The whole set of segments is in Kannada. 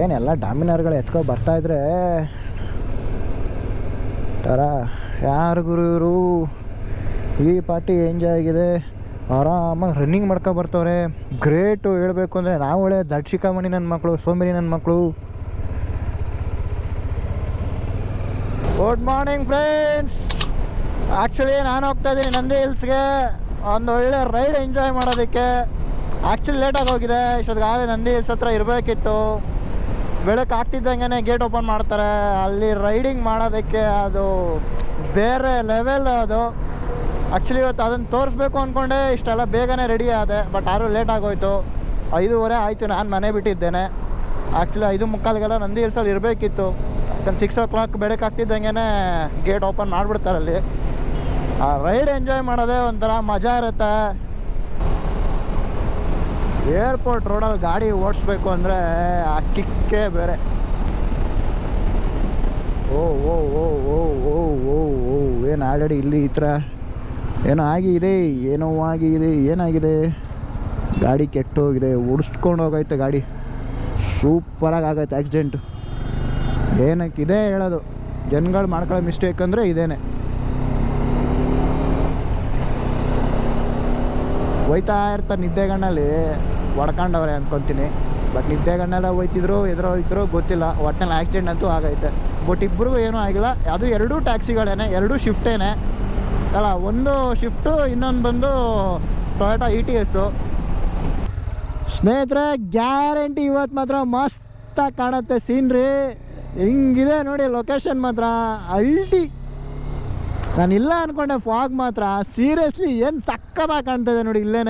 ಏನೆಲ್ಲ ಡಾಮಿನರ್ಗಳು ಎತ್ಕೊ ಬರ್ತಾ ಇದ್ರೆ ಥರ ಯಾರು ಗುರು ಈ ಪಾರ್ಟಿ ಎಂಜಾಯ್ ಆಗಿದೆ. ಆರಾಮಾಗಿ ರನ್ನಿಂಗ್ ಮಾಡ್ಕೊ ಬರ್ತವ್ರೆ. ಗ್ರೇಟು ಹೇಳಬೇಕು ಅಂದರೆ ನಾವು ಒಳ್ಳೆ ದಡ್ಶಿಕಾಮಣಿ ನನ್ನ ಮಕ್ಕಳು ಸೋಮಿರಿ ನನ್ನ ಮಕ್ಕಳು ಗುಡ್ ಮಾರ್ನಿಂಗ್ ಫ್ರೆಂಡ್ಸ್ ಆ್ಯಕ್ಚುಲಿ ನಾನು ಹೋಗ್ತಾ ಇದ್ದೀನಿ ನಂದಿ ಹಿಲ್ಸ್ಗೆ. ಒಂದು ಒಳ್ಳೆ ರೈಡ್ ಎಂಜಾಯ್ ಮಾಡೋದಕ್ಕೆ. ಆ್ಯಕ್ಚುಲಿ ಲೇಟಾಗಿ ಹೋಗಿದೆ. ಇಷ್ಟೊತ್ತಿಗಾಗಲೇ ನಂದಿ ಹಿಲ್ಸ್ ಹತ್ರ ಇರಬೇಕಿತ್ತು. ಬೆಳಕು ಆಗ್ತಿದ್ದಂಗೆ ಗೇಟ್ ಓಪನ್ ಮಾಡ್ತಾರೆ. ಅಲ್ಲಿ ರೈಡಿಂಗ್ ಮಾಡೋದಕ್ಕೆ ಅದು ಬೇರೆ ಲೆವೆಲ್ ಅದು. ಆ್ಯಕ್ಚುಲಿ ಇವತ್ತು ಅದನ್ನು ತೋರಿಸ್ಬೇಕು ಅಂದ್ಕೊಂಡೆ ಇಷ್ಟೆಲ್ಲ ಬೇಗನೆ ರೆಡಿ ಆದೆ. ಬಟ್ ಆದರೂ ಲೇಟ್ ಆಗೋಯ್ತು. ಐದೂವರೆ ಆಯಿತು. ನಾನು ಮನೆ ಬಿಟ್ಟಿದ್ದೇನೆ. ಆ್ಯಕ್ಚುಲಿ ಐದು ಮುಕ್ಕಾಲಿಗೆಲ್ಲ ನಂದಿ ಹಿಲ್ಸಲ್ಲಿ ಇರಬೇಕಿತ್ತು. ಯಾಕಂದ್ರೆ ಸಿಕ್ಸ್ ಓ ಕ್ಲಾಕ್ ಬೆಳಕಾಗ್ತಿದ್ದಂಗೆ ಗೇಟ್ ಓಪನ್ ಮಾಡಿಬಿಡ್ತಾರಲ್ಲಿ ಆ ರೈಡ್ ಎಂಜಾಯ್ ಮಾಡೋದೇ ಒಂಥರ ಮಜಾ ಇರುತ್ತೆ. ಏರ್ಪೋರ್ಟ್ ರೋಡಲ್ಲಿ ಗಾಡಿ ಓಡಿಸ್ಬೇಕು ಅಂದರೆ ಆ ಕಿಕ್ಕೇ ಬೇರೆ. ಓ ಓ ಓ ಓ ಓ ಓ ಓ, ಏನು ಆಲ್ರೆಡಿ ಇಲ್ಲಿ ಈ ಥರ ಏನೋ ಆಗಿದೆ ಏನೋ ಆಗಿದೆ, ಏನಾಗಿದೆ? ಗಾಡಿ ಕೆಟ್ಟೋಗಿದೆ, ಓಡಿಸ್ಕೊಂಡು ಹೋಗೈತೆ ಗಾಡಿ. ಸೂಪರಾಗಿ ಆಗೈತೆ ಆಕ್ಸಿಡೆಂಟು ಏನಕ್ಕೆ ಇದೇ ಹೇಳೋದು? ಜನಗಳು ಮಾಡ್ಕೊಳ್ಳೋ ಮಿಸ್ಟೇಕ್ ಅಂದರೆ ಇದೇನೆ. ಹೋಯ್ತಾ ಇರ್ತಾರೆ ನಿದ್ದೆಗಣ್ಣಲ್ಲಿ ಒಡ್ಕೊಂಡವ್ರೆ ಅನ್ಕೊಂತೀನಿ. ಬಟ್ ನಿದ್ದೆಗಣ್ಣೆಲ್ಲ ಹೋಯ್ತಿದ್ರು ಎದುರು ಹೋಯ್ತಿದ್ರು ಗೊತ್ತಿಲ್ಲ. ಒಟ್ಟಿನಲ್ಲಿ ಆಕ್ಸಿಡೆಂಟ್ ಅಂತೂ ಆಗೈತೆ. ಬಟ್ ಇಬ್ಬರಿಗೂ ಏನೂ ಆಗಿಲ್ಲ. ಅದು ಎರಡೂ ಟ್ಯಾಕ್ಸಿಗಳೇನೆ ಎರಡೂ ಶಿಫ್ಟೇನೆ ಅಲ್ಲ, ಒಂದು ಶಿಫ್ಟು ಇನ್ನೊಂದು ಬಂದು ಟೊಯೋಟಾ ಇ ಟಿ ಎಸ್ಸು ಸ್ನೇಹಿತರೆ, ಗ್ಯಾರಂಟಿ ಇವತ್ತು ಮಾತ್ರ ಮಸ್ತಾಗಿ ಕಾಣುತ್ತೆ ಸೀನ್ರಿ. ಹಿಂಗಿದೆ ನೋಡಿ ಲೊಕೇಶನ್ ಮಾತ್ರ. ಅಲ್ಟಿ. ನಾನು ಇಲ್ಲ ಅನ್ಕೊಂಡೆ ಫಾಗ್ ಮಾತ್ರ. ಸೀರಿಯಸ್ಲಿ ಏನು ಸಕ್ಕದಾಗಿ ಕಾಣ್ತದೆ ನೋಡಿ ಇಲ್ಲೇ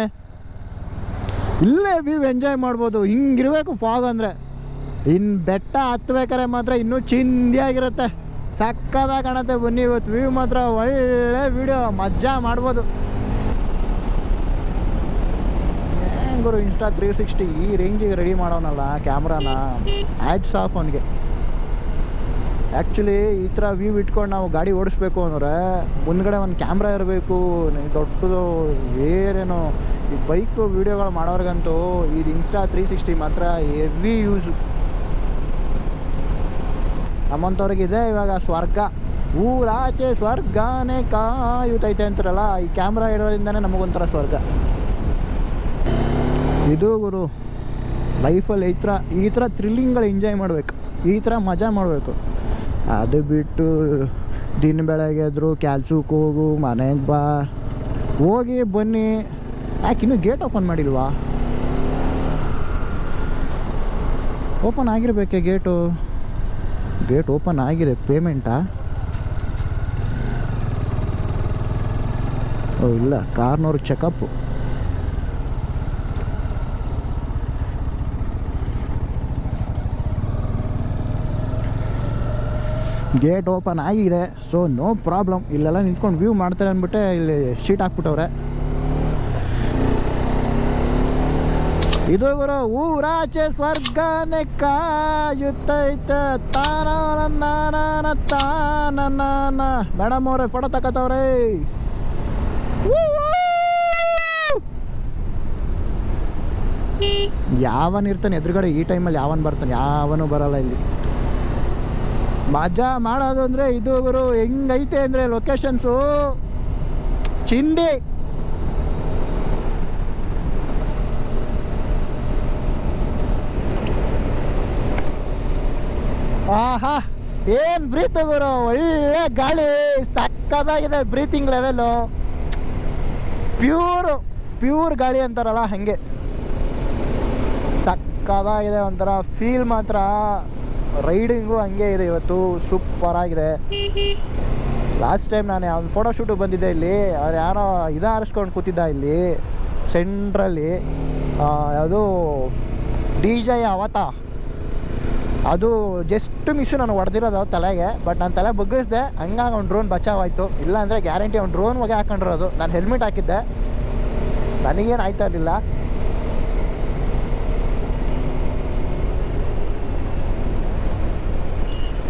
ಇಲ್ಲೇ ವ್ಯೂ ಎಂಜಾಯ್ ಮಾಡ್ಬೋದು. ಹಿಂಗಿರಬೇಕು ಫಾಗ್ ಅಂದರೆ. ಇನ್ನು ಬೆಟ್ಟ ಹತ್ಬೇಕಾರೆ ಮಾತ್ರ ಇನ್ನೂ ಚಿಂದಿಯಾಗಿರುತ್ತೆ. ಸಕ್ಕದಾಗಿ ಕಾಣುತ್ತೆ ಬನ್ನಿ ಇವತ್ತು. ವ್ಯೂ ಮಾತ್ರ ಒಳ್ಳೆ ವಿಡಿಯೋ ಮಜಾ ಮಾಡ್ಬೋದು. ಗುರು ಇನ್ಸ್ಟಾ ತ್ರೀ ಸಿಕ್ಸ್ಟಿ ಈ ರೇಂಜಿಗೆ ರೆಡಿ ಮಾಡೋನಲ್ಲ ಕ್ಯಾಮ್ರಾನ ಆ್ಯಡ್ಸ್ ಆಫ್ ಅವನಿಗೆ. ಆ್ಯಕ್ಚುಲಿ ಈ ಥರ ವ್ಯೂ ಇಟ್ಕೊಂಡು ನಾವು ಗಾಡಿ ಓಡಿಸ್ಬೇಕು ಅಂದರೆ ಮುಂದ್ಗಡೆ ಒಂದು ಕ್ಯಾಮ್ರಾ ಇರಬೇಕು. ದೊಡ್ಡದು ಏನೇನು ಈ ಬೈಕು ವೀಡಿಯೋಗಳು ಮಾಡೋರ್ಗಂತೂ ಇದು ಇನ್ಸ್ಟಾ ತ್ರೀ ಸಿಕ್ಸ್ಟಿ ಮಾತ್ರ ಹೆವಿ ಯೂಸು ನಮ್ಮಂಥವ್ರಿಗಿದೆ ಇವಾಗ ಸ್ವರ್ಗ. ಊರಾಚೆ ಸ್ವರ್ಗನೇ ಕಾಯುತ್ತೈತೆ ಅಂತಾರಲ್ಲ, ಈ ಕ್ಯಾಮ್ರಾ ಇರೋದ್ರಿಂದನೇ ನಮಗೊಂಥರ ಸ್ವರ್ಗ. ಇದು ಗುರು ಲೈಫಲ್ಲಿ ಈ ಥರ ಈ ಥರ ಥ್ರಿಲ್ಲಿಂಗ್ಗಳು ಎಂಜಾಯ್ ಮಾಡಬೇಕು. ಈ ಥರ ಮಜಾ ಮಾಡಬೇಕು. ಅದು ಬಿಟ್ಟು ದಿನ ಬೆಳಗ್ಗೆ ಎದ್ರು ಕ್ಯಾಲ್ಸಕ್ಕೆ ಹೋಗು, ಮನೆಗೆ ಬಾ. ಹೋಗಿ ಬನ್ನಿ. ಯಾಕೆ ಇನ್ನೂ ಗೇಟ್ ಓಪನ್ ಮಾಡಿಲ್ವಾ? ಓಪನ್ ಆಗಿರ್ಬೇಕೆ ಗೇಟು ಗೇಟ್ ಓಪನ್ ಆಗಿದೆ ಪೇಮೆಂಟಾ ಓ ಇಲ್ಲ, ಕಾರ್ನವ್ರ ಚೆಕಪ್ಪು ಗೇಟ್ ಓಪನ್ ಆಗಿದೆ ಸೊ ನೋ ಪ್ರಾಬ್ಲಮ್ ಇಲ್ಲೆಲ್ಲ ನಿಂತ್ಕೊಂಡು ವ್ಯೂ ಮಾಡ್ತಾರೆ ಅಂದ್ಬಿಟ್ಟೆ ಇಲ್ಲಿ ಶೀಟ್ ಹಾಕ್ಬಿಟ್ಟವ್ರೆ. ಇದು ಗುರು ಊರಾಚೆ ಸ್ವರ್ಗನೆ ಕಾಯುತ್ತೈತೆ. ತಾನ ಮೇಡಮ್ ಅವ್ರೆ ಫೋಟೋ ತಗೋತವ್ರೆ ಯಾವನ್ ಇರ್ತಾನೆ ಎದುರುಗಡೆ ಈ ಟೈಮಲ್ಲಿ ಯಾವನ್ ಬರ್ತಾನೆ? ಯಾವನು ಬರಲ್ಲ ಇಲ್ಲಿ. ಮಜಾ ಮಾಡೋದು ಅಂದರೆ ಇದು ಗುರು, ಹೆಂಗೈತೆ ಅಂದರೆ ಲೊಕೇಶನ್ಸು ಚಿಂದಿ. ಆಹಾ, ಏನು ಬ್ರೀತ್ ಗುರು, ಒಳ್ಳೆ ಗಾಳಿ, ಸಕ್ಕದಾಗಿದೆ ಬ್ರೀತಿಂಗ್ ಲೆವೆಲ್ಲು ಪ್ಯೂರ್ ಪ್ಯೂರ್ ಗಾಳಿ ಅಂತಾರಲ್ಲ ಹಾಗೆ. ಸಕ್ಕದಾಗಿದೆ ಒಂಥರ ಫೀಲ್ ಮಾತ್ರ. ರೈಡಿಂಗು ಹಂಗೆ ಇದೆ ಇವತ್ತು ಸೂಪರ್ ಆಗಿದೆ. ಲಾಸ್ಟ್ ಟೈಮ್ ನಾನು ಅವ್ನು ಫೋಟೋ ಬಂದಿದ್ದೆ ಇಲ್ಲಿ ಅವ್ರು ಯಾರೋ ಇದು ಆರಿಸ್ಕೊಂಡು ಕೂತಿದ್ದ ಇಲ್ಲಿ ಸೆಂಟ್ರಲ್ಲಿ ಅದು ಡಿ ಜೆ ಅವತ ಅದು ಜಸ್ಟ್ ಮಿಸ್ಸು ನಾನು ಹೊಡೆದಿರೋದು ತಲೆಗೆ ಬಟ್ ನಾನು ತಲೆ ಬಗ್ಗಿಸ್ದೆ, ಹಂಗಾಗಿ ಅವ್ನು ಡ್ರೋನ್ ಬಚಾವಾಯ್ತು. ಇಲ್ಲ ಅಂದರೆ ಗ್ಯಾರಂಟಿ ಅವ್ನು ಡ್ರೋನ್ ಹೋಗಿ ಹಾಕೊಂಡಿರೋದು. ನಾನು ಹೆಲ್ಮೆಟ್ ಹಾಕಿದ್ದೆ. ನನಗೇನು ಆಯ್ತಾ ಇರಲಿಲ್ಲ.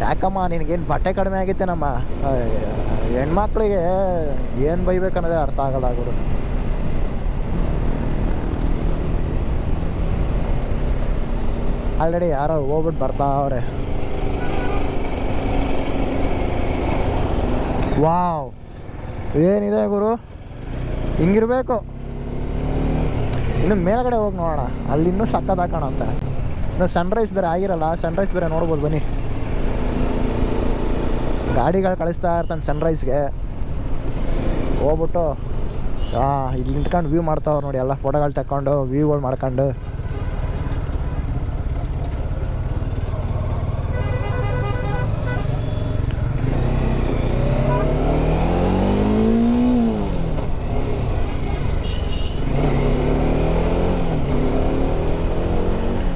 ಯಾಕಮ್ಮ, ನಿನಗೇನು ಬಟ್ಟೆ ಕಡಿಮೆ ಆಗಿತ್ತೆ ನಮ್ಮ ಹೆಣ್ಮಕ್ಳಿಗೆ ಏನು ಬೈಬೇಕನ್ನೋದೇ ಅರ್ಥ ಆಗಲ್ಲ ಗುರು ಆಲ್ರೆಡಿ ಯಾರೋ ಹೋಗ್ಬಿಟ್ಟು ಬರ್ತಾ ಅವ್ರೆ. ವಾವ್. ಏನಿದೆ ಗುರು? ಹಿಂಗಿರಬೇಕು. ಇನ್ನು ಮೇಲ್ಗಡೆ ಹೋಗಿ ನೋಡೋಣ. ಅಲ್ಲಿ ಇನ್ನೂ ಸಕ್ಕತ್ತಾಗಿ ಅಂತ ಇನ್ನು ಸನ್ರೈಸ್ ಬೇರೆ ಆಗಿರಲ್ಲ ಸನ್ರೈಸ್ ಬೇರೆ ನೋಡ್ಬೋದು ಬನ್ನಿ. ಗಾಡಿಗಳು ಕಳಿಸ್ತಾ ಇರ್ತಾನೆ ಸನ್ರೈಸ್ಗೆ ಹೋಗ್ಬಿಟ್ಟು ಹಾಂ ಇಲ್ಲಿ ನಿಂತ್ಕೊಂಡು ವ್ಯೂ ಮಾಡ್ತಾವ್ರು ನೋಡಿ, ಎಲ್ಲ ಫೋಟೋಗಳು ತಗೊಂಡು ವ್ಯೂಗಳು ಮಾಡ್ಕೊಂಡು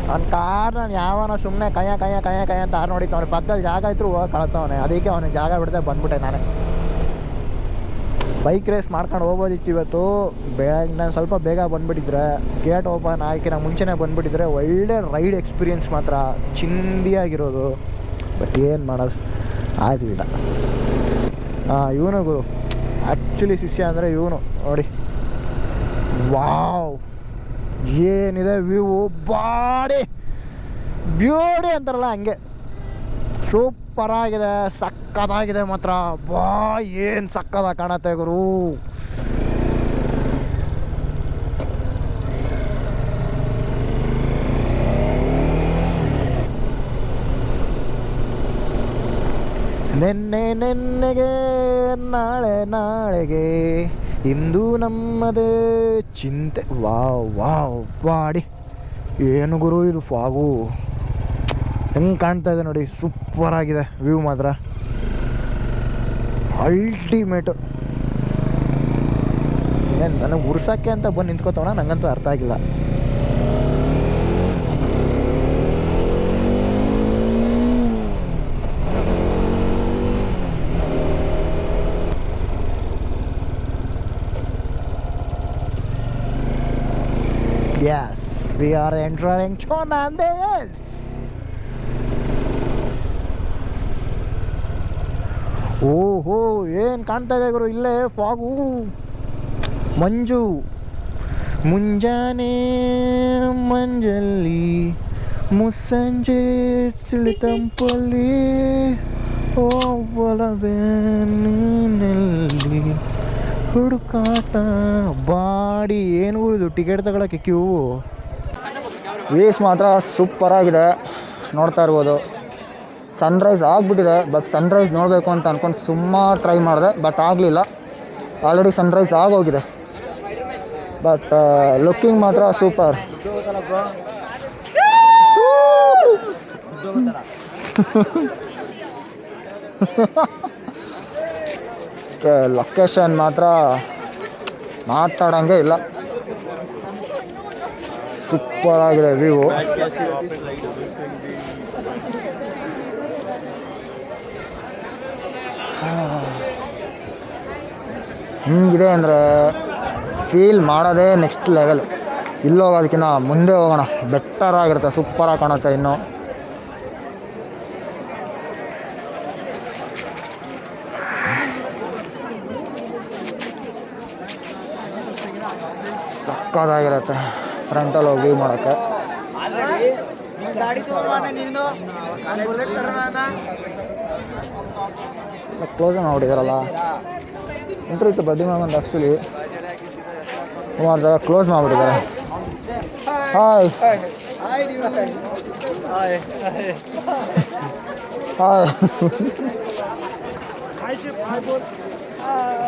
ಅವ್ನ ನಾನು ಯಾವನ ಸುಮ್ಮನೆ ಕಯ್ಯ ಕಯ್ಯ ಕಯ್ಯ ಕಯ್ಯ ಅಂತ ಆರು ನೋಡಿತ್ತು. ಅವ್ನ ಪಕ್ಕದಲ್ಲಿ ಜಾಗ ಇದ್ರು ಹೋಗಿ ಕಳ್ತವನೆ. ಅದಕ್ಕೆ ಅವನಿಗೆ ಜಾಗ ಬಿಡದೆ ಬಂದ್ಬಿಟ್ಟೆ ನಾನೇ. ಬೈಕ್ ರೇಸ್ ಮಾಡ್ಕೊಂಡು ಹೋಗ್ಬೋದಿತ್ತು ಇವತ್ತು. ಬೆಳಗ್ಗೆ ನಾನು ಸ್ವಲ್ಪ ಬೇಗ ಬಂದುಬಿಟ್ಟಿದ್ರೆ, ಗೇಟ್ ಓಪನ್ ಆಯ್ಕೆ ನಾನು ಮುಂಚೆನೇ ಬಂದುಬಿಟ್ಟಿದ್ರೆ ಒಳ್ಳೆ ರೈಡ್ ಎಕ್ಸ್ಪೀರಿಯನ್ಸ್ ಮಾತ್ರ. ಚಿಂದಿಯಾಗಿರೋದು ಬಟ್ ಏನು ಮಾಡೋದು? ಆಗಲಿಲ್ಲ ಇವನು ಗುರು. ಆ್ಯಕ್ಚುಲಿ ಶಿಷ್ಯ ಅಂದರೆ ಇವನು. ನೋಡಿ. ವಾವ್. ಏನಿದೆ? ವ್ಯೂ. ಬಾಡಿ. ಬ್ಯೂಟಿ ಅಂತಾರಲ್ಲ ಹಂಗೆ. ಸೂಪರ್ ಆಗಿದೆ, ಸಕ್ಕತ್ತಾಗಿದೆ ಮಾತ್ರ. ಬಾ, ಏನು ಸಕ್ಕದ ಕಾಣತ್ತೆ ಗುರು. ನೆನ್ನೆ ನೆನ್ನೆಗೆ, ನಾಳೆ ನಾಳೆಗೆ. ಇಂದು ನಮ್ಮದೇ ಚಿಂತೆ. ವಾವ್ ವಾವ್ ಬಾಡಿ ಏನು ಗುರು ಇದು ಫಾಗು? ಹೆಂಗೆ ಕಾಣ್ತಾ ಇದೆ ನೋಡಿ ಸೂಪರ್ ಆಗಿದೆ ವ್ಯೂ ಮಾತ್ರ. ಅಲ್ಟಿಮೇಟು ಏನು ನನಗೆ ಉರ್ಸಕ್ಕೆ ಅಂತ ಬಂದು ನಿಂತ್ಕೋತವಣ ನಂಗಂತೂ ಅರ್ಥ ಆಗಿಲ್ಲ. Yes, we are entering Chonandes. ಓಹೋ, ಏನು ಕಾಣ್ತಾ ಇದೆ ಗುರು? ಇಲ್ಲೇ ಫಾಗು. ಮಂಜು. ಮುಂಜಾನೆ ಮಂಜಲ್ಲಿ ಮುಸ್ಸಂಜೆ ತಂಪಲ್ಲಿ ಒಲವೇ ಹುಡುಕಾಟ ಬಾಡಿ. ಏನು ಇದು? ಟಿಕೆಟ್ ತಗೊಳಕ್ಕೆ ಕ್ಯೂ? ವೇಸ್ ಮಾತ್ರ ಸೂಪರ್ ಆಗಿದೆ. ನೋಡ್ತಾ ಇರ್ಬೋದು. ಸನ್ರೈಸ್ ಆಗಿಬಿಟ್ಟಿದೆ ಬಟ್ ಸನ್ರೈಸ್ ನೋಡಬೇಕು ಅಂತ ಅಂದ್ಕೊಂಡು ಸುಮಾರು ಟ್ರೈ ಮಾಡಿದೆ ಬಟ್ ಆಗಲಿಲ್ಲ. ಆಲ್ರೆಡಿ ಸನ್ರೈಸ್ ಆಗೋಗಿದೆ. ಬಟ್ ಲುಕ್ಕಿಂಗ್ ಮಾತ್ರ ಸೂಪರ್ ಲೊಕೇಶನ್ ಮಾತ್ರ ಮಾತಾಡೋಂಗೆ ಇಲ್ಲ. ಸೂಪರ್ ಆಗಿದೆ ವ್ಯೂ ಹೆಂಗಿದೆ ಅಂದರೆ ಫೀಲ್ ಮಾಡೋದೇ ನೆಕ್ಸ್ಟ್ ಲೆವೆಲ್ ಇಲ್ಲೋಗೋದಕ್ಕಿಂತ ಮುಂದೆ ಹೋಗೋಣ. ಬೆಟರ್ ಆಗಿರುತ್ತೆ ಸೂಪರಾಗಿ ಕಾಣುತ್ತೆ ಇನ್ನು. ಸಕ್ಕದಾಗಿರುತ್ತೆ ಫ್ರಂಟಲ್ಲಿ ಹೋಗಿ ಮಾಡೋಕ್ಕೆ. गाडी ಕ್ಲೋಸ್ ಮಾಡಿದಾರಲ್ಲ ಇಂಟ್ರೂ ಇತ್ತು ಬಡ್ಡಿ ಅಂತ ಆ್ಯಕ್ಚುಲಿ ಸುಮಾರು ಜಾಗ ಕ್ಲೋಸ್ ಮಾಡಿಬಿಟ್ಟಿದ್ದಾರೆ. Hi hi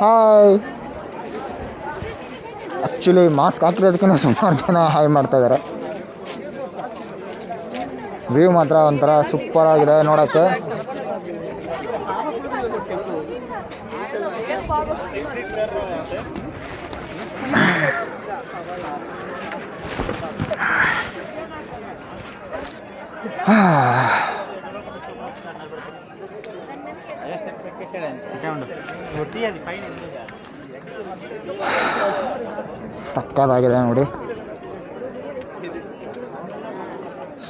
hi actually mask ಹಾಕಿರೋದಕ್ಕಿಂತ ಸುಮಾರು ಜನ ಹಾಯ್ ಮಾಡ್ತಾ ಇದ್ದಾರೆ ವ್ಯೂ ಮಾತ್ರ ಒಂಥರ ಸೂಪರ್ ಆಗಿದೆ ನೋಡೋಕ್ಕೆ. ಸಕ್ಕತ್ತಾಗಿದೆ ನೋಡಿ.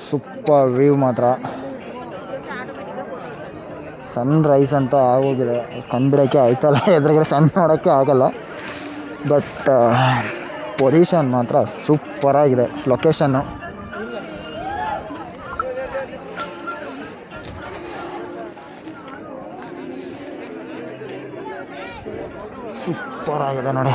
ಸೂಪರ್ ವ್ಯೂ ಮಾತ್ರ. ಸನ್ ರೈಸ್ ಅಂತ ಆಗೋಗಿದೆ. ಕಂಡುಬಿಡೋಕ್ಕೆ ಆಯ್ತಲ್ಲ, ಎದುರುಗಡೆ ಸಣ್ಣ ನೋಡೋಕ್ಕೆ ಆಗಲ್ಲ. ಬಟ್ ಪೊಸಿಷನ್ ಮಾತ್ರ ಸೂಪರಾಗಿದೆ ಲೊಕೇಶನ್ನು ಆಗಿದೆ ನೋಡಿ.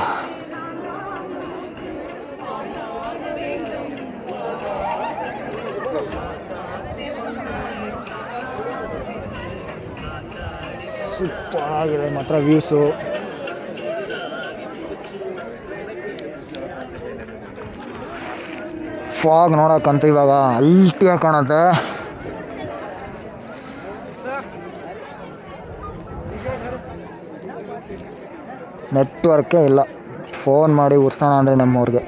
ಸೂಪರ್ ಆಗಿದೆ ಮಾತ್ರ ವ್ಯೂಸು ಫಾಗ್ ನೋಡೋಕ್ಕಂತ ಇವಾಗ ಅಲ್ಟಿಯಾಗಿ ಕಾಣುತ್ತೆ. ನೆಟ್ವರ್ಕೇ ಇಲ್ಲ. ಫೋನ್ ಮಾಡಿ ಉರ್ಸೋಣ ಅಂದರೆ ನಮ್ಮವ್ರಿಗೆ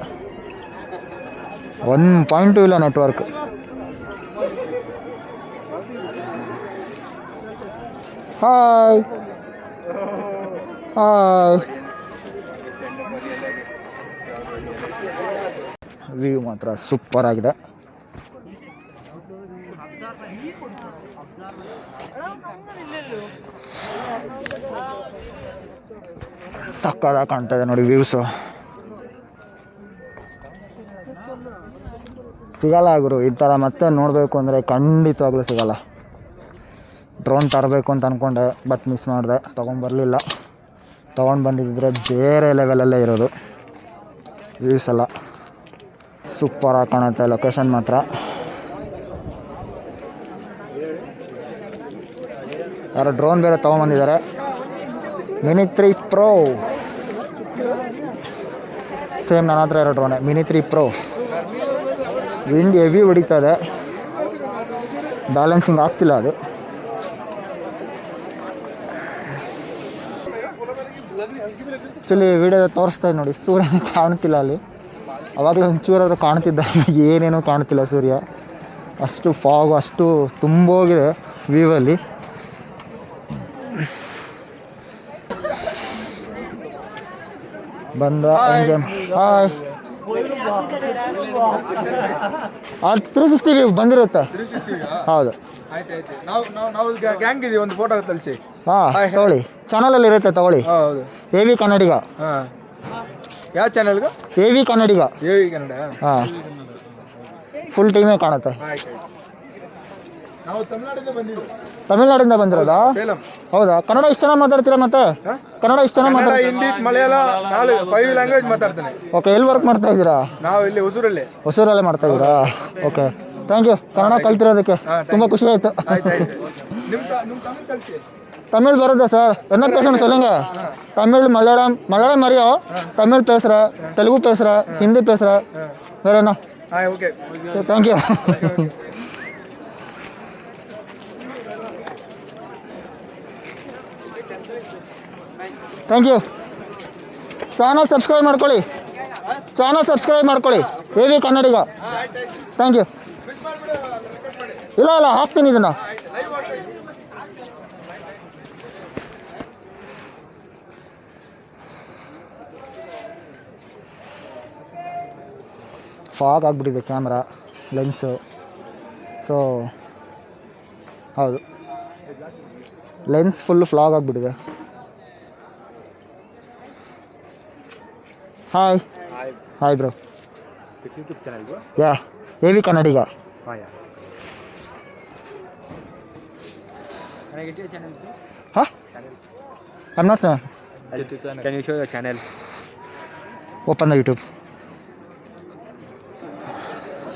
ಒನ್ ಪಾಯಿಂಟು ಇಲ್ಲ ನೆಟ್ವರ್ಕ್. ಹಾಯ್. ಹಾಯ್. ವ್ಯೂ ಮಾತ್ರ ಸೂಪರ್ ಆಗಿದೆ. ಸಕ್ಕದಾಗಿ ಕಾಣ್ತಾ ಇದೆ ನೋಡಿ ವ್ಯೂಸು ಸಿಗಲ್ಲ ಗುರು, ಈ ಥರ ಮತ್ತೆ ನೋಡಬೇಕು ಅಂದರೆ ಖಂಡಿತವಾಗ್ಲೂ ಸಿಗಲ್ಲ. ಡ್ರೋನ್ ತರಬೇಕು ಅಂತ ಅಂದ್ಕೊಂಡೆ ಬಟ್ ಮಿಸ್ ಮಾಡಿದೆ ತೊಗೊಂಬರಲಿಲ್ಲ ತೊಗೊಂಡು ಬಂದಿದ್ದರೆ ಬೇರೆ ಲೆವೆಲಲ್ಲೇ ಇರೋದು. ವ್ಯೂಸ್ ಎಲ್ಲ ಸೂಪರಾಗಿ ಕಾಣುತ್ತೆ ಲೊಕೇಶನ್ ಮಾತ್ರ. ಯಾರೋ ಡ್ರೋನ್ ಬೇರೆ ತೊಗೊಂಬಂದಿದ್ದಾರೆ ಮಿನಿ ತ್ರೀ ಪ್ರೋ ಸೇಮ್ ನನ್ನ ಹತ್ರ ಇರೋ ಡ್ರೋನೆ mini three pro wind heavy ಹೊಡಿತಾ ಇದೆ ಬ್ಯಾಲೆನ್ಸಿಂಗ್ ಆಗ್ತಿಲ್ಲ ಅದು. ಆ್ಯಕ್ಚುಲಿ ವಿಡಿಯೋ ತೋರಿಸ್ತಾ ನೋಡಿ ಸೂರ್ಯ ಕಾಣ್ತಿಲ್ಲ ಅಲ್ಲಿ. ಅವಾಗಲೇ ಒಂಚೂರಾದರೂ ಕಾಣ್ತಿದ್ದ, ಏನೇನೂ ಕಾಣ್ತಿಲ್ಲ ಸೂರ್ಯ. ಅಷ್ಟು ಫಾಗು ಅಷ್ಟು ತುಂಬೋಗಿದೆ ವ್ಯೂವಲ್ಲಿ ಬಂದ ಎಂಜಾಯ್ ತ್ರೀ ಸಿಕ್ಸ್ಟಿ ವ್ಯೂ ಬಂದಿರುತ್ತೆ? ಹೌದು. ಗ್ಯಾಂಗ್ ಇದೀವಿ ಒಂದು ಫೋಟೋ ತಲ್ಸಿ ಹಾಂ ತಗೊಳ್ಳಿ. ಚಾನಲಲ್ಲಿ ಇರುತ್ತೆ ತಗೊಳ್ಳಿ. ಹೌದು. ಎ ವಿ ಕನ್ನಡಿಗ ಹಾಂ. ಯಾವ ಚಾನಲ್ಗೆ A V Kannadiga A V Kannada ಹಾಂ. ಫುಲ್ ಟೀಮೇ ಕಾಣುತ್ತೆ. ಆಯ್ತಾಯ್ತು ನಾವು ತಮಿಳ್ನಾಡಿಂದ ಬಂದಿದ್ದೀವಿ ತಮಿಳ್ನಾಡಿಂದ ಬಂದಿರೋದಾ ಸೇಲಂ ಹೌದಾ ಕನ್ನಡ ಇಷ್ಟು ಚೆನ್ನಾಗಿ ಮಾತಾಡ್ತೀರಾ ಮತ್ತೆ ಕನ್ನಡ ಇಷ್ಟು ಚೆನ್ನಾಗಿ ಕನ್ನಡ ಮಾತಾಡ್ತೀರಾ ಹಿಂದಿ ಮಲಯಾಳ ನಾಲ್ಕು ಫೈವ್ ಲ್ಯಾಂಗ್ವೇಜ್ ಮಾತಾಡ್ತಾನೆ ಓಕೆ ಎಲ್ಲಿ ವರ್ಕ್ ಮಾಡ್ತಾ ಇದ್ದೀರಾ ನಾವು ಇಲ್ಲಿ ಹೊಸೂರಲ್ಲಿ ಹೊಸೂರಲ್ಲೇ ಮಾಡ್ತಾ ಇದ್ದೀರಾ ಓಕೆ ಥ್ಯಾಂಕ್ ಯು ಕನ್ನಡ ಕಲ್ತಿರೋದಕ್ಕೆ ತುಂಬ ಖುಷಿ ಆಯಿತು ಆಯ್ತಾಯ್ತು ನಿಮ್ಮ ತ- ನಿಮ್ಮ ತಮಿಳ್ ಕಳಿಸಿ தமிழ் வருதா சார் என்ன பேசணும் சொல்லுங்க தமிழ் மலையாளம் மலையாளம் மாதிரியும் தமிழ் பேசுகிறேன் தெலுங்கு பேசுகிறேன் ஹிந்தி பேசுகிறேன் வேற என்ன ಹಾಂ okay thank you thank you channel subscribe ಮಾಡ್ಕೊಳ್ಳಿ. ಚಾನಲ್ ಸಬ್ಸ್ಕ್ರೈಬ್ ಮಾಡ್ಕೊಳ್ಳಿ. A V Kannadiga thank you ಇಲ್ಲ ಇಲ್ಲ, ಹಾಕ್ತೀನಿ ಇದನ್ನು. ಫಾಗ್ ಆಗಿಬಿಟ್ಟಿದೆ ಕ್ಯಾಮ್ರಾ ಲೆನ್ಸು ಸೊ ಹೌದು. ಲೆನ್ಸ್ ಫುಲ್ ಫ್ಲಾಗ್ ಆಗಿಬಿಟ್ಟಿದೆ. Hi hi bro ya A V Kannadiga ಹಾಂ I not sir Can you show your channel? Open the YouTube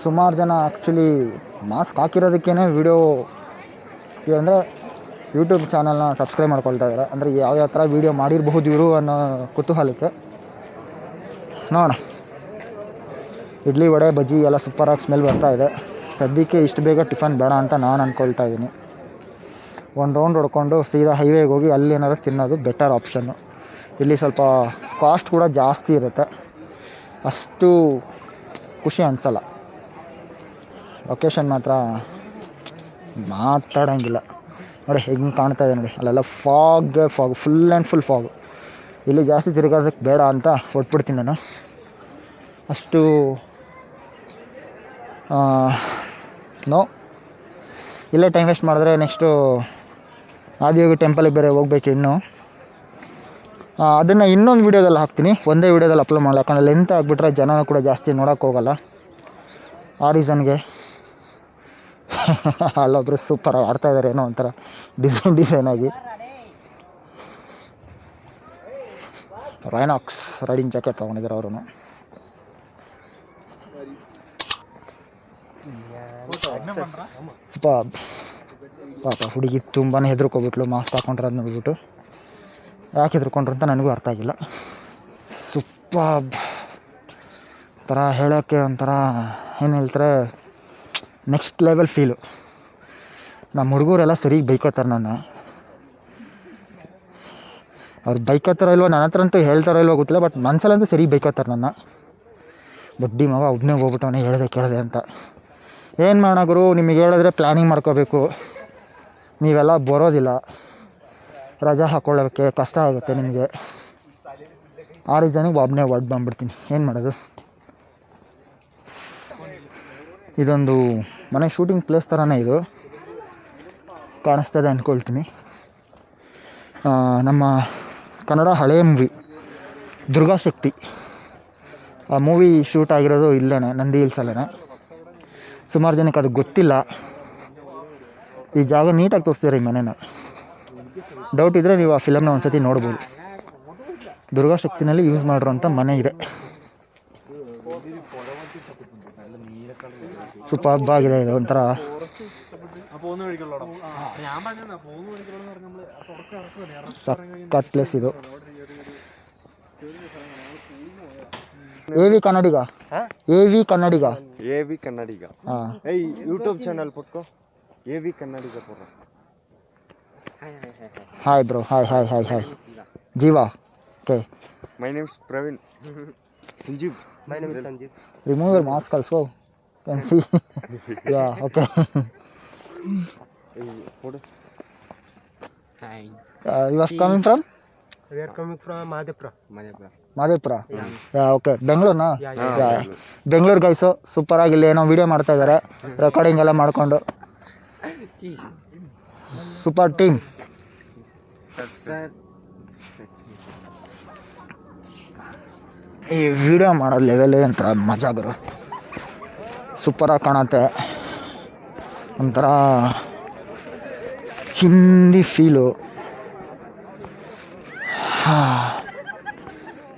ಸುಮಾರು ಜನ ಆ್ಯಕ್ಚುಲಿ ಮಾಸ್ಕ್ ಹಾಕಿರೋದಕ್ಕೇ ವಿಡಿಯೋ ಅಂದರೆ ಯೂಟ್ಯೂಬ್ ಚಾನಲ್ನ ಸಬ್ಸ್ಕ್ರೈಬ್ ಮಾಡ್ಕೊಳ್ತಾ ಇದ್ದಾರೆ ಅಂದರೆ ಯಾವ ಯಾವ ಥರ ವೀಡಿಯೋ ಮಾಡಿರಬಹುದು ಇವರು ಅನ್ನೋ ಕುತೂಹಲಕ್ಕೆ. ನೋಡೋಣ. ಇಡ್ಲಿ ವಡೆ, ಬಜ್ಜಿ ಎಲ್ಲ ಸೂಪರಾಗಿ ಸ್ಮೆಲ್ ಬರ್ತಾ ಇದೆ. ಸದ್ಯಕ್ಕೆ ಇಷ್ಟು ಬೇಗ ಟಿಫನ್ ಬೇಡ ಅಂತ ನಾನು ಅಂದ್ಕೊಳ್ತಾ ಇದ್ದೀನಿ ಒಂದು ರೌಂಡ್ ಹೊಡ್ಕೊಂಡು ಸೀದಾ ಹೈವೇಗೆ ಹೋಗಿ ಅಲ್ಲಿ ಏನಾದ್ರು ತಿನ್ನೋದು ಬೆಟರ್ ಆಪ್ಷನ್ನು ಇಲ್ಲಿ ಸ್ವಲ್ಪ ಕಾಸ್ಟ್ ಕೂಡ ಜಾಸ್ತಿ ಇರುತ್ತೆ. ಅಷ್ಟು ಖುಷಿ ಅನಿಸಲ್ಲ. ಲೊಕೇಶನ್ ಮಾತ್ರ ಮಾತಾಡೋಂಗಿಲ್ಲ. ನೋಡಿ ಹೆಂಗೆ ಕಾಣ್ತಾ ಇದೆ ನೋಡಿ, ಅಲ್ಲೆಲ್ಲ fog fog full and full fog ಇಲ್ಲಿ ಜಾಸ್ತಿ ತಿರುಗೋದಕ್ಕೆ ಬೇಡ ಅಂತ ಹೊಟ್ಬಿಡ್ತೀನಿ ನಾನು. ಅಷ್ಟು ನೋ ಇಲ್ಲೇ ಟೈಮ್ ವೇಸ್ಟ್ ಮಾಡಿದ್ರೆ ನೆಕ್ಸ್ಟು ಆದಿಯೋಗಿ ಟೆಂಪಲಿಗೆ ಬೇರೆ ಹೋಗ್ಬೇಕು ಇನ್ನು. ಅದನ್ನು ಇನ್ನೊಂದು ವೀಡಿಯೋದಲ್ಲಿ ಹಾಕ್ತೀನಿ. ಒಂದೇ ವೀಡಿಯೋದಲ್ಲಿ ಅಪ್ಲೋಡ್ ಮಾಡಲ್ಲ. ಯಾಕಂದರೆ ಲೆಂತ್ ಆಗಿಬಿಟ್ರೆ ಜನನೂ ಕೂಡ ಜಾಸ್ತಿ ನೋಡೋಕ್ಕೋಗಲ್ಲ ಆ ರೀಸನ್ಗೆ ಅಲ್ಲೊಬ್ಬರು ಸೂಪರ್ ಆಡ್ತಾ ಇದ್ದಾರೆ ಏನೋ ಒಂಥರ ಡಿಸೈನ್ ಡಿಸೈನಾಗಿ ರೈನಾಕ್ಸ್ ರೈಡಿಂಗ್ ಜಾಕೆಟ್ ತೊಗೊಂಡಿದ್ದಾರೆ ಅವರು ಪಾಪ ಪಾಪ ಹುಡುಗಿ ತುಂಬಾ ಹೆದರ್ಕೊಬಿಟ್ಲು ಮಾಸ್ಕ್ ಹಾಕೊಂಡ್ರೆ ಅದು ನೋಡ್ಬಿಟ್ಟು ಯಾಕೆ ಹೆದರ್ಕೊಂಡ್ರು ಅಂತ ನನಗೂ ಅರ್ಥ ಆಗಿಲ್ಲ. ಸುಪ್ಪ ಥರ ಹೇಳೋಕ್ಕೆ ಒಂಥರ ಏನು ಹೇಳ್ತಾರೆ ನೆಕ್ಸ್ಟ್ ಲೆವೆಲ್ ಫೀಲು ನಮ್ಮ ಹುಡುಗರೆಲ್ಲ ಸರಿಗೆ ಬೈಕೋತಾರೆ ನನ್ನ. ಅವ್ರು ಬೈಕೋತಾರ ಇಲ್ವೋ ನನ್ನ ಹತ್ರ ಅಂತೂ ಹೇಳ್ತಾರೋ ಇಲ್ವೋ ಗೊತ್ತಿಲ್ಲ ಬಟ್ ಮನ್ಸಲ್ಲಂತೂ ಸರಿ ಬೈಕೋತಾರೆ ನನ್ನ. ಬಡ್ಡಿ ಮಗ ಒಬ್ಬನೇ ಹೋಗ್ಬಿಟ್ಟವನೇ ಹೇಳಿದೆ ಕೇಳಿದೆ ಅಂತ. ಏನು ಮಾಡೋಣ ಗುರು? ನಿಮಗೆ ಹೇಳಿದ್ರೆ ಪ್ಲ್ಯಾನಿಂಗ್ ಮಾಡ್ಕೋಬೇಕು. ನೀವೆಲ್ಲ ಬರೋದಿಲ್ಲ. ರಜಾ ಹಾಕ್ಕೊಳ್ಳೋಕ್ಕೆ ಕಷ್ಟ ಆಗುತ್ತೆ ನಿಮಗೆ. ಆ ರೀಸನಿಗೆ ಒಬ್ಬನೇ ಒಡ್ ಬಂದ್ಬಿಡ್ತೀನಿ. ಏನು ಮಾಡೋದು? ಇದೊಂದು ಮನೆ ಶೂಟಿಂಗ್ ಪ್ಲೇಸ್ ಥರನೇ ಇದು. ಕಾಣಿಸ್ತದೆ ಅಂದ್ಕೊಳ್ತೀನಿ ನಮ್ಮ ಕನ್ನಡ ಹಳೆಯ ಮೂವಿ ದುರ್ಗಾಶಕ್ತಿ ಆ ಮೂವಿ ಶೂಟ್ ಆಗಿರೋದು ಇಲ್ಲೇ ನಂದಿ ಹಿಲ್ಸಲ್ಲೇ ಸುಮಾರು ಜನಕ್ಕೆ ಅದು ಗೊತ್ತಿಲ್ಲ. ಈ ಜಾಗ ನೀಟಾಗಿ ತೋರಿಸ್ತೀರ ಈ ಮನೇನ. ಡೌಟ್ ಇದ್ದರೆ ನೀವು ಆ ಫಿಲಮ್ನ ಒಂದು ಸತಿ ನೋಡ್ಬೋದು. ದುರ್ಗಾಶಕ್ತಿನಲ್ಲಿ ಯೂಸ್ ಮಾಡಿರೋಂಥ ಮನೆ ಇದೆ. ಸ್ವಲ್ಪ ಹಬ್ಬ ಆಗಿದೆ ಇದು ಒಂಥರ. ಸಖತ್ ಪ್ಲೇಸ್ ಇದು. A V Kannadiga A V Kannadiga A V Kannadiga ಹಾಂ ಏಯ್ ಯೂಟ್ಯೂಬ್ ಚಾನಲ್ ಪಟ್ಕೋ ಎ ವಿ ಕನ್ನಡಿಗ ಪುರ hi bro hi hi hi hi Jeeva okay my name's Praveen Sanjeev my name Sanjeev remove your mask also can see ya okay ಕೊಡು you are coming from we are coming from Madepura Madepura okay ಬೆಂಗಳೂರಿನಾ? Bengaluru guys super ಆಗಿ ಇಲ್ಲಿ ಏನೋ ವೀಡಿಯೋ ಮಾಡ್ತಾ ಇದ್ದಾರೆ ರೆಕಾರ್ಡಿಂಗ್ ಎಲ್ಲ ಮಾಡಿಕೊಂಡು. ಸೂಪರ್ ಟೀಮ್ ಈ ವಿಡಿಯೋ ಮಾಡೋ ಲೆವೆಲ್ ಒಂಥರ ಮಜಾ ಗುರು. ಸೂಪರಾಗಿ ಕಾಣತ್ತೆ. ಒಂಥರ ಚಿಂದಿ ಫೀಲು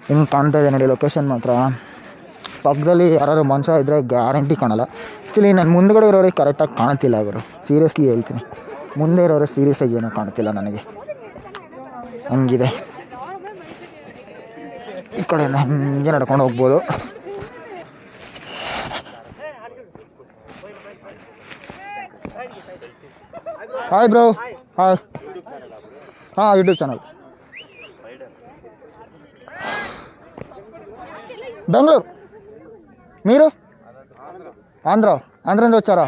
ಹಿಂಗೆ ಕಾಣ್ತಾ ಇದೆ ನೋಡಿ ಲೊಕೇಶನ್ ಮಾತ್ರ. ಪಕ್ಕದಲ್ಲಿ ಯಾರು ಮನುಷ್ಯ ಇದ್ದರೆ ಗ್ಯಾರಂಟಿ ಕಾಣಲ್ಲ. ಆ್ಯಕ್ಚುಲಿ ನಾನು ಮುಂದ್ಗಡೆ ಇರೋರಿಗೆ ಕರೆಕ್ಟಾಗಿ ಕಾಣ್ತಿಲ್ಲ ಅವರು ಸೀರಿಯಸ್ಲಿ ಹೇಳ್ತೀನಿ. ಮುಂದೆ ಇರೋರು ಸೀರಿಯಸ್ಸಾಗಿ ಏನೂ ಕಾಣ್ತಿಲ್ಲ ನನಗೆ. ಹಂಗಿದೆ. ಈ ಕಡೆಯಿಂದ ಹಂಗೆ ನಡ್ಕೊಂಡು ಹೋಗ್ಬೋದು. ಹಾಯ್ ಬ್ರೋ ಹಾಯ್ ಹಾಂ ಯೂಟ್ಯೂಬ್ ಚಾನಲ್ బెంగళూరు మీరు ఆంధ్ర ఆంధ్ర నుంచి వచ్చారా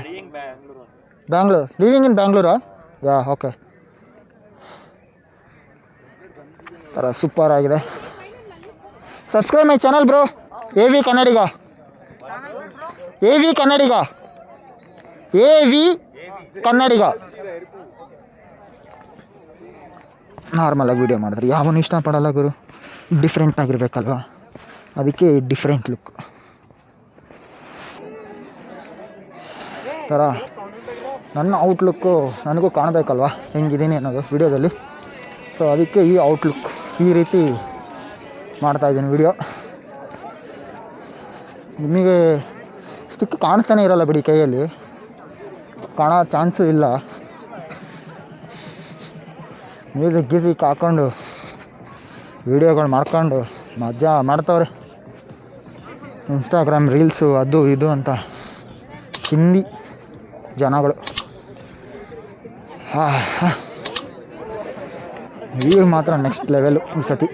Bengaluru living in బెంగళూరా yeah okay ಥರ ಸೂಪರ್ ಆಗಿದೆ subscribe my channel bro A V Kannadiga A V Kannadiga A V Kannadiga ನಾರ್ಮಲಾಗಿ ವೀಡಿಯೋ ಮಾಡಿದ್ರಿ ಯಾವನು ಇಷ್ಟಪಡಲ್ಲ ಗುರು ಡಿಫ್ರೆಂಟ್ ಆಗಿರ್ಬೇಕಲ್ವಾ ಅದಕ್ಕೆ ಡಿಫ್ರೆಂಟ್ ಲುಕ್ ಥರ ನನ್ನ ಔಟ್ಲುಕ್ಕು ನನಗೂ ಕಾಣಬೇಕಲ್ವ? ಹೆಂಗಿದ್ದೀನಿ ಅನ್ನೋದು ವಿಡಿಯೋದಲ್ಲಿ. ಸೊ ಅದಕ್ಕೆ ಈ ಔಟ್ಲುಕ್ ಈ ರೀತಿ ಮಾಡ್ತಾಯಿದ್ದೀನಿ ವಿಡಿಯೋ ನಿಮಗೆ ಸ್ಟಿಕ್ ಕಾಣಿಸ್ತಾನೆ ಇರಲ್ಲ ಬಿಡಿ ಕೈಯಲ್ಲಿ. ಕಾಣೋ ಚಾನ್ಸು ಇಲ್ಲ. ಮ್ಯೂಸಿಕ್ ಗೀಸಿಕ್ ಹಾಕ್ಕೊಂಡು ವೀಡಿಯೋಗಳು ಮಾಡ್ಕೊಂಡು, ಮಜಾ ಮಾಡ್ತವ್ರೆ. ಇನ್ಸ್ಟಾಗ್ರಾಮ್ ರೀಲ್ಸು ಅದು ಇದು ಅಂತ. ಹಿಂದಿ ಜನಗಳು. ಹಾ ವ್ಯೂ ಮಾತ್ರ ನೆಕ್ಸ್ಟ್ ಲೆವೆಲು ಈ ಸತಿ.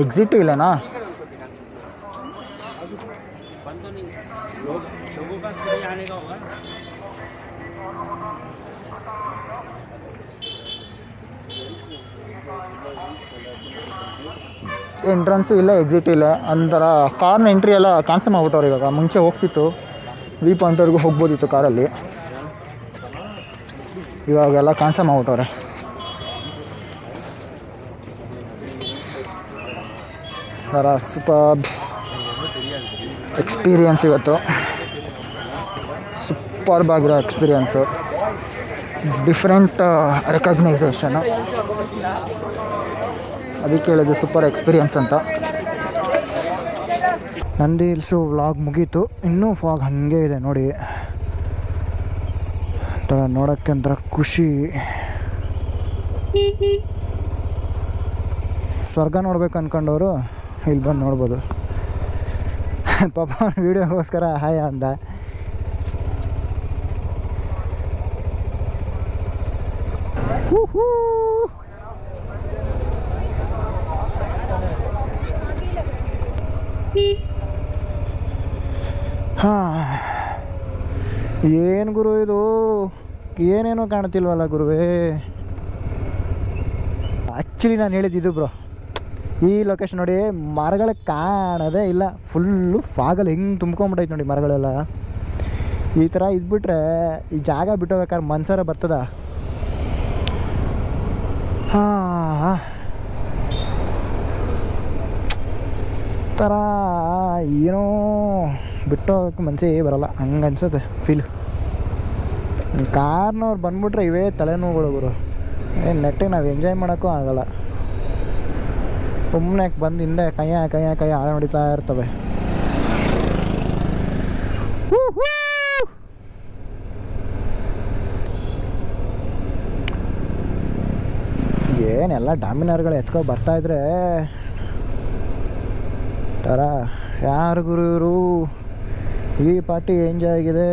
ಎಕ್ಸಿಟು ಇಲ್ಲನಾ? ಎಂಟ್ರನ್ಸು ಇಲ್ಲ ಎಕ್ಸಿಟ್ ಇಲ್ಲ, ಒಂಥರ ಕಾರ್ನ ಎಂಟ್ರಿ ಎಲ್ಲ ಕ್ಯಾನ್ಸಲ್ ಮಾಡ್ಬಿಟ್ಟವ್ರು ಇವಾಗ. ಮುಂಚೆ ಹೋಗ್ತಿತ್ತು. ವಿ ಪಾಯಿಂಟ್ವರೆಗೂ ಹೋಗ್ಬೋದಿತ್ತು ಕಾರಲ್ಲಿ ಇವಾಗೆಲ್ಲ ಕ್ಯಾನ್ಸಲ್ ಮಾಡ್ಬಿಟ್ಟವ್ರೆ. ಥರ ಸೂಪರ್ ಎಕ್ಸ್ಪೀರಿಯನ್ಸ್ ಇವತ್ತು. ಸೂಪರ್ಬ್ ಆಗಿರೋ ಎಕ್ಸ್ಪೀರಿಯನ್ಸು ಡಿಫ್ರೆಂಟ್ ರೆಕಗ್ನೈಸೇಷನು ಅದಕ್ಕೆ ಹೇಳಿದ್ದು ಸೂಪರ್ ಎಕ್ಸ್ಪೀರಿಯನ್ಸ್ ಅಂತ. ನಂದಿ ಹಿಲ್ಸು ವ್ಲಾಗ್ ಮುಗೀತು. ಇನ್ನೂ ಫಾಗ್ ಹಾಗೆ ಇದೆ ನೋಡಿ. ಒಂಥರ ನೋಡೋಕ್ಕೆ ಒಂಥರ ಖುಷಿ. ಸ್ವರ್ಗ ನೋಡ್ಬೇಕು ಅಂದ್ಕೊಂಡವರು ಇಲ್ಲಿ ಬಂದು ನೋಡ್ಬೋದು. ಪಾಪ ವೀಡಿಯೋಗೋಸ್ಕರ ಹಾಯ ಅಂದ. ಹೂ ಹಾಂ ಏನು ಗುರು ಇದು? ಏನೇನೋ ಕಾಣ್ತಿಲ್ವಲ್ಲ ಗುರುವೇ? ಆ್ಯಕ್ಚುಲಿ ನಾನು ಹೇಳಿದ್ದು ಬ್ರೋ ಈ ಲೊಕೇಶನ್ ನೋಡಿ ಮರಗಳು ಕಾಣೋದೇ ಇಲ್ಲ. ಫುಲ್ಲು ಫಾಗಲ್ ಹೆಂಗೆ ತುಂಬ್ಕೊಂಬಿಟ್ಟೈತೆ ನೋಡಿ ಮರಗಳೆಲ್ಲ. ಈ ಥರ ಇದ್ಬಿಟ್ರೆ ಈ ಜಾಗ ಬಿಟ್ಟೋಗ್ಬೇಕಾದ್ರೆ ಮನ್ಸರ ಬರ್ತದ? ಹಾಂ ಥರ ಏನೋ ಬಿಟ್ಟು ಹೋಗಕ್ಕೆ ಮನಸ್ಸೇ ಬರಲ್ಲ. ಹಂಗೆ ಅನ್ಸುತ್ತೆ ಫೀಲ್ ಕಾರ್ನವ್ರು ಬಂದ್ಬಿಟ್ರೆ ಇವೇ ತಲೆನೋವುಗಳು ಗುರು. ಏನು ನೆಟ್ಟಿಗೆ ನಾವು ಎಂಜಾಯ್ ಮಾಡೋಕ್ಕೂ ಆಗೋಲ್ಲ. ಸುಮ್ಮನೆ ಬಂದು ಹಿಂದೆ ಕೈಯ ಕೈಯ ಕೈಯ ಆಳ ಹೊಡಿತಾ ಇರ್ತವೆ. ಏನೆಲ್ಲ ಡಾಮಿನಾರ್ಗಳು ಎತ್ಕೊ ಬರ್ತಾ ಇದ್ರೆ? ಥರ ಯಾರು ಗುರು ಇವರು? ಈ ಪಾರ್ಟಿ ಎಂಜಾಯ್ ಆಗಿದೆ.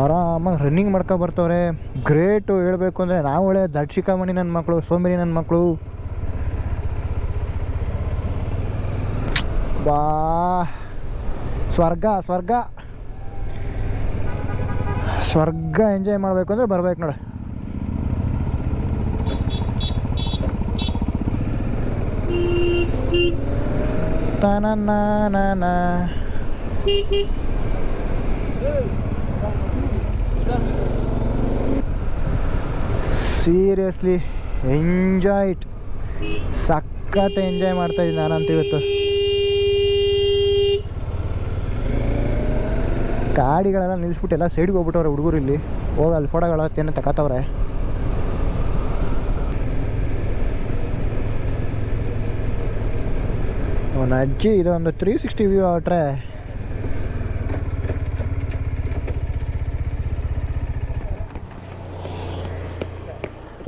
ಆರಾಮಾಗಿ ರನ್ನಿಂಗ್ ಮಾಡ್ಕೊ ಬರ್ತವ್ರೆ. ಗ್ರೇಟು ಹೇಳಬೇಕು ಅಂದರೆ ನಾವು ಒಳ್ಳೆ ದಡ್ ಶಿಖಾಮಣಿ ನನ್ನ ಮಕ್ಕಳು ಸೋಮಿರಿ ನನ್ನ ಮಕ್ಕಳು ಬಾ. ಸ್ವರ್ಗ ಸ್ವರ್ಗ. ಸ್ವರ್ಗ ಎಂಜಾಯ್ ಮಾಡಬೇಕು ಅಂದರೆ ಬರ್ಬೇಕು ನೋಡಿ. ತನನ ಸೀರಿಯಸ್ಲಿ ಎಂಜಾಯ್ ಇಟ್ ಸಖತ್ ಎಂಜಾಯ್ ಮಾಡ್ತಾ ಇದ್ದೀನಿ ನಾನಂತ ಇವತ್ತು. ಗಾಡಿಗಳೆಲ್ಲ ನಿಲ್ಲಿಸ್ಬಿಟ್ಟು ಎಲ್ಲ ಸೈಡ್ಗೆ ಹೋಗ್ಬಿಟ್ಟವ್ರೆ ಹುಡುಗರು ಇಲ್ಲಿ. ಹೋಗಿ ಅಲ್ಲಿ ಫೋಟೋಗಳ ಏನು ತಗೋತವ್ರೆ ಅವನ ಅಜ್ಜಿ, ಇದೊಂದು ತ್ರೀ ಸಿಕ್ಸ್ಟಿ ವ್ಯೂ ಆಟ್ರೆ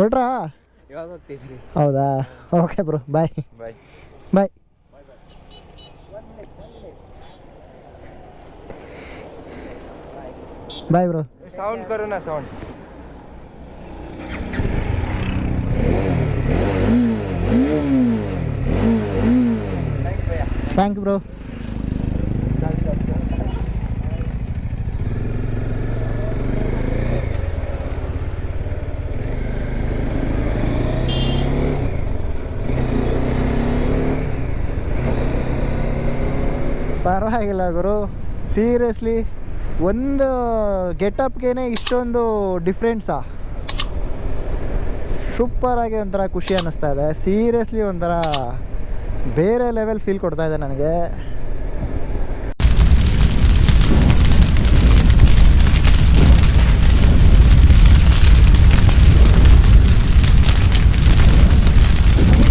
ಹೊರಟ್ರಾ ಇವಾಗ ಹೌದಾ? Okay bro bye. Bye. Bye. Bye bro. Sound ಕರು ನಾ ಸೌಂಡ್ ಥ್ಯಾಂಕ್ ಯು ಬ್ರೋ. ಪರವಾಗಿಲ್ಲ ಗುರು. ಸೀರಿಯಸ್ಲಿ ಒಂದು ಗೆಟಪ್ಗೇನೆ ಇಷ್ಟೊಂದು ಡಿಫ್ರೆನ್ಸಾ ಸೂಪರಾಗಿ ಒಂಥರ ಖುಷಿ ಅನ್ನಿಸ್ತಾ ಇದೆ. ಸೀರಿಯಸ್ಲಿ ಒಂಥರ ಬೇರೆ ಲೆವೆಲ್ ಫೀಲ್ ಕೊಡ್ತಾ ಇದೆ ನನಗೆ.